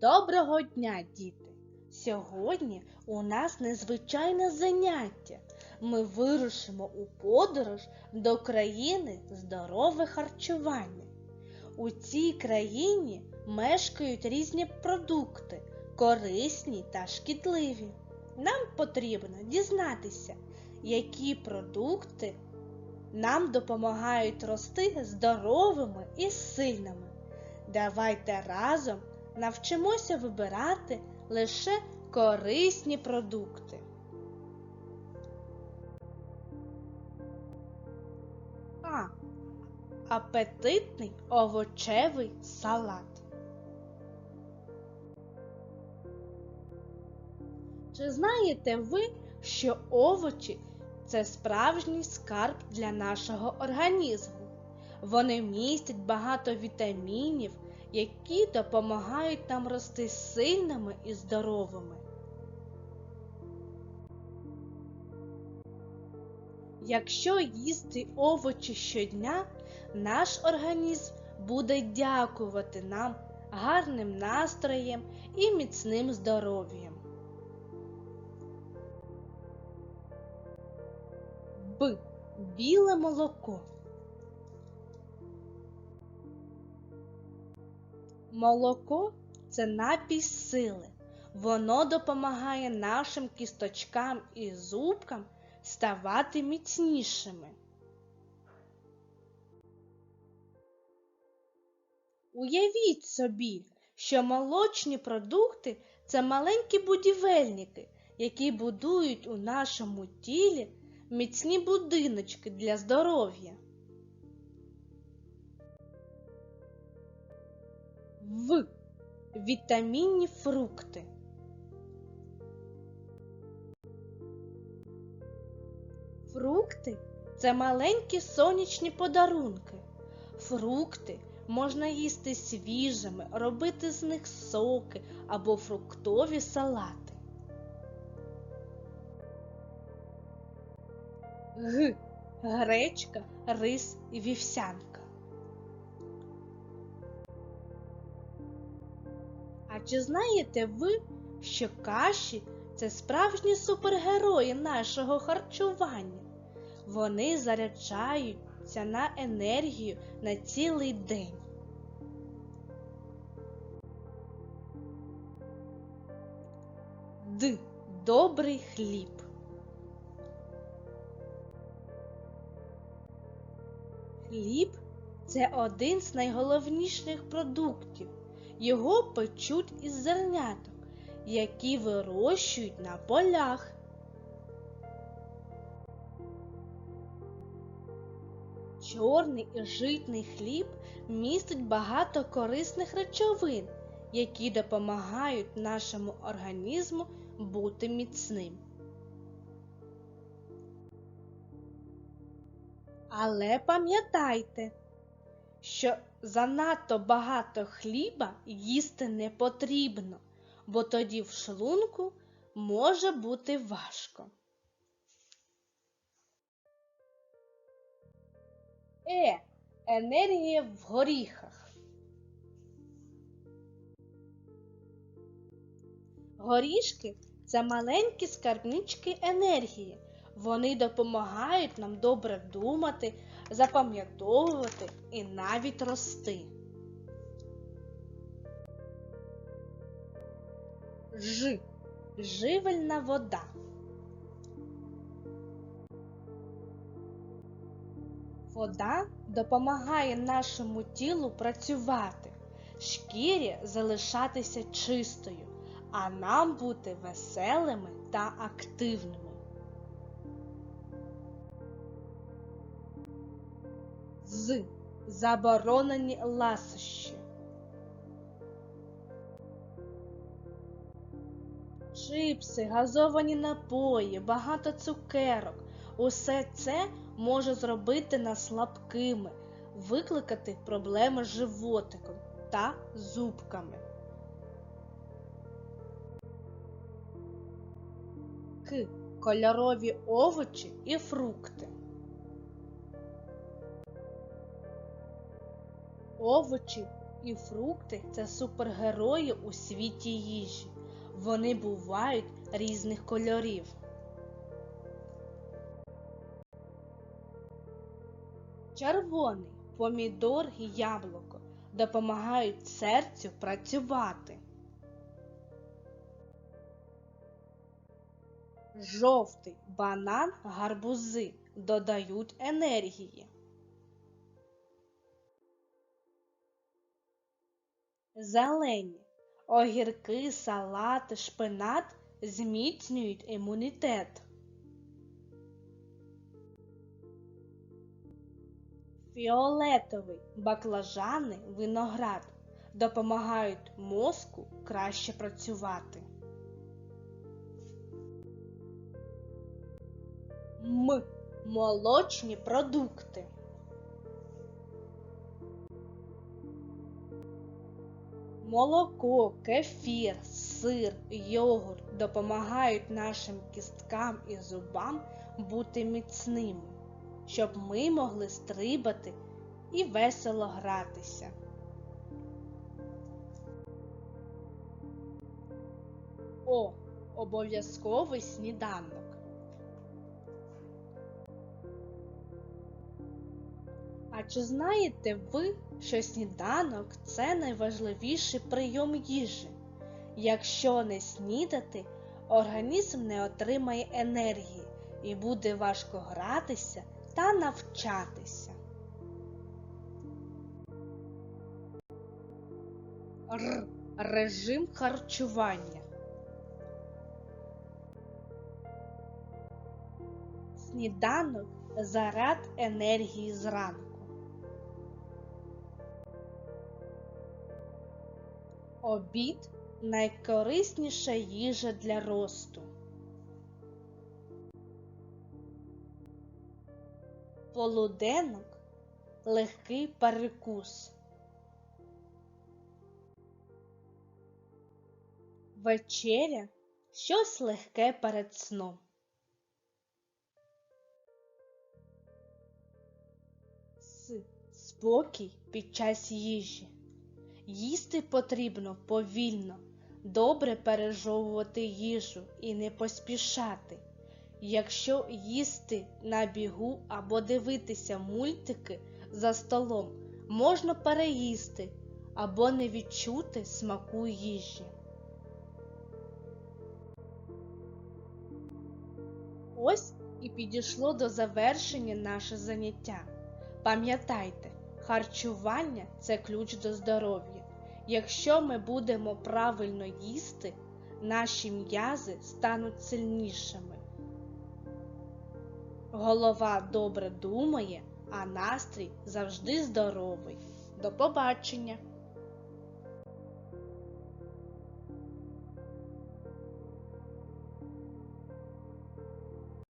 Доброго дня, діти! Сьогодні у нас незвичайне заняття. Ми вирушимо у подорож до країни здорове харчування. У цій країні мешкають різні продукти, корисні та шкідливі. Нам потрібно дізнатися, які продукти нам допомагають рости здоровими і сильними. Давайте разом навчимося вибирати лише корисні продукти. А. Апетитний овочевий салат. Чи знаєте ви, що овочі це справжній скарб для нашого організму? Вони містять багато вітамінів, які допомагають нам рости сильними і здоровими. Якщо їсти овочі щодня, наш організм буде дякувати нам гарним настроєм і міцним здоров'ям. Б. Біле молоко. Молоко це напій сили. Воно допомагає нашим кісточкам і зубкам ставати міцнішими. Уявіть собі, що молочні продукти це маленькі будівельники, які будують у нашому тілі міцні будиночки для здоров'я. В. Вітамінні фрукти. Фрукти це маленькі сонячні подарунки. Фрукти можна їсти свіжими, робити з них соки або фруктові салати. Г. Гречка, рис і вівсянка. Чи знаєте ви, що каші це справжні супергерої нашого харчування? Вони заряджаються на енергію на цілий день. Д. Добрий хліб. Хліб це один з найголовніших продуктів. Його печуть із зерняток, які вирощують на полях. Чорний і житний хліб містить багато корисних речовин, які допомагають нашому організму бути міцним. Але пам'ятайте, що занадто багато хліба їсти не потрібно, бо тоді в шлунку може бути важко. Е. Енергія в горіхах. Горішки це маленькі скарбнички енергії. Вони допомагають нам добре думати, запам'ятовувати і навіть рости. Ж. Живельна вода. Вода допомагає нашому тілу працювати, шкірі залишатися чистою, а нам бути веселими та активними. Заборонені ласощі. Чипси, газовані напої, багато цукерок. Усе це може зробити нас слабкими, викликати проблеми з животиком та зубками. К. Кольорові овочі і фрукти. Овочі І фрукти це супергерої у світі їжі. Вони бувають різних кольорів. Червоний помідор і яблуко допомагають серцю працювати. Жовтий банан, гарбузи додають енергії. Зелені огірки, салати, шпинат зміцнюють імунітет. Фіолетовий баклажани, виноград допомагають мозку краще працювати. М. Молочні продукти. Молоко, кефір, сир, йогурт допомагають нашим кісткам і зубам бути міцними, щоб ми могли стрибати і весело гратися. О, обов'язковий сніданок. А чи знаєте ви, що сніданок це найважливіший прийом їжі? Якщо не снідати, організм не отримає енергії і буде важко гратися та навчатися. Р. Режим харчування. Сніданок заряд енергії зранку. Обід найкорисніша їжа для росту. Полуденок легкий перекус. Вечеря щось легке перед сном. Спокій під час їжі. Їсти потрібно повільно, добре пережовувати їжу і не поспішати. Якщо їсти на бігу або дивитися мультики за столом, можна переїсти або не відчути смаку їжі. Ось і підійшло до завершення наше заняття. Пам'ятайте, харчування це ключ до здоров'я. Якщо ми будемо правильно їсти, наші м'язи стануть сильнішими. Голова добре думає, а настрій завжди здоровий. До побачення!